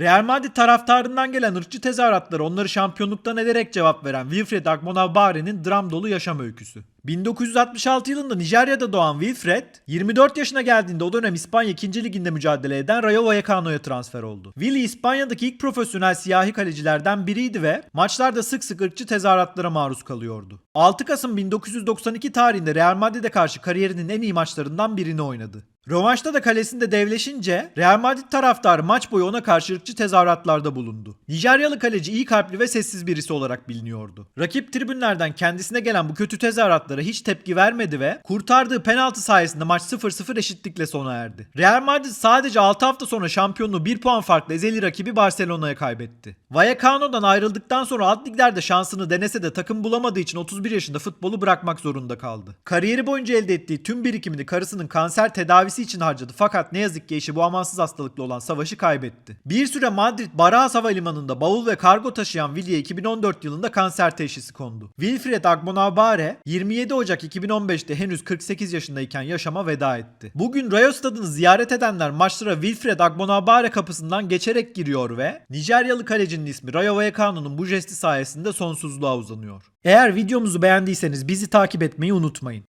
Real Madrid taraftarından gelen ırkçı tezahüratları onları şampiyonluktan ederek cevap veren Wilfred Agbonabare'nin dram dolu yaşam öyküsü. 1966 yılında Nijerya'da doğan Wilfred, 24 yaşına geldiğinde o dönem İspanya 2. liginde mücadele eden Rayo Vallecano'ya transfer oldu. Willy İspanya'daki ilk profesyonel siyahi kalecilerden biriydi ve maçlarda sık sık ırkçı tezahüratlara maruz kalıyordu. 6 Kasım 1992 tarihinde Real Madrid'e karşı kariyerinin en iyi maçlarından birini oynadı. Rövanşta da kalesinde devleşince Real Madrid taraftarı maç boyu ona karşı ırkçı tezahüratlarda bulundu. Nijeryalı kaleci iyi kalpli ve sessiz birisi olarak biliniyordu. Rakip tribünlerden kendisine gelen bu kötü tezahüratlara hiç tepki vermedi ve kurtardığı penaltı sayesinde maç 0-0 eşitlikle sona erdi. Real Madrid sadece 6 hafta sonra şampiyonluğu 1 puan farklı ezeli rakibi Barcelona'ya kaybetti. Vallecano'dan ayrıldıktan sonra alt liglerde şansını denese de takım bulamadığı için 31 yaşında futbolu bırakmak zorunda kaldı. Kariyeri boyunca elde ettiği tüm birikimini karısının kanser tedavisi için harcadı fakat ne yazık ki eşi bu amansız hastalıkla olan savaşı kaybetti. Bir süre Madrid Barajas Havalimanı'nda bavul ve kargo taşıyan Willy'e 2014 yılında kanser teşhisi kondu. Wilfred Agbonabare 27 Ocak 2015'te henüz 48 yaşındayken yaşama veda etti. Bugün Rayo Stadı'nı ziyaret edenler maçlara Wilfred Agbonabare kapısından geçerek giriyor ve Nijeryalı kalecinin ismi Rayo Vallecano'nun bu jesti sayesinde sonsuzluğa uzanıyor. Eğer videomuzu beğendiyseniz bizi takip etmeyi unutmayın.